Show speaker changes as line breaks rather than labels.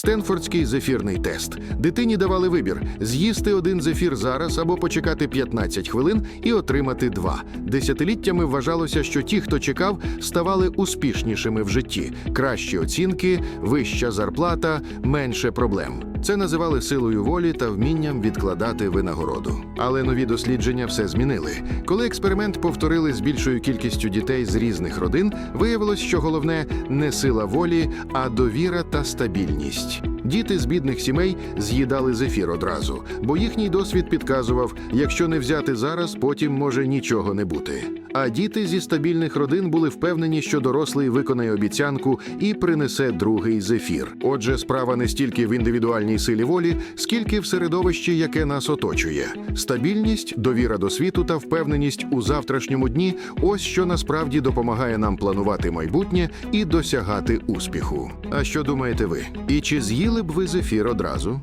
Стенфордський зефірний тест. Дитині давали вибір: з'їсти один зефір зараз або почекати 15 хвилин і отримати два. Десятиліттями вважалося, що ті, хто чекав, ставали успішнішими в житті, кращі оцінки, вища зарплата, менше проблем. Це називали силою волі та вмінням відкладати винагороду. Але нові дослідження все змінили. Коли експеримент повторили з більшою кількістю дітей з різних родин, виявилось, що головне не сила волі, а довіра та стабільність. Діти з бідних сімей з'їдали зефір одразу, бо їхній досвід підказував: якщо не взяти зараз, потім може нічого не бути. А діти зі стабільних родин були впевнені, що дорослий виконає обіцянку і принесе другий зефір. Отже, справа не стільки в індивідуальній силі волі, скільки в середовищі, яке нас оточує. Стабільність, довіра до світу та впевненість у завтрашньому дні ось що насправді допомагає нам планувати майбутнє і досягати успіху. А що думаєте ви? І чи з'їли б ви зефір одразу?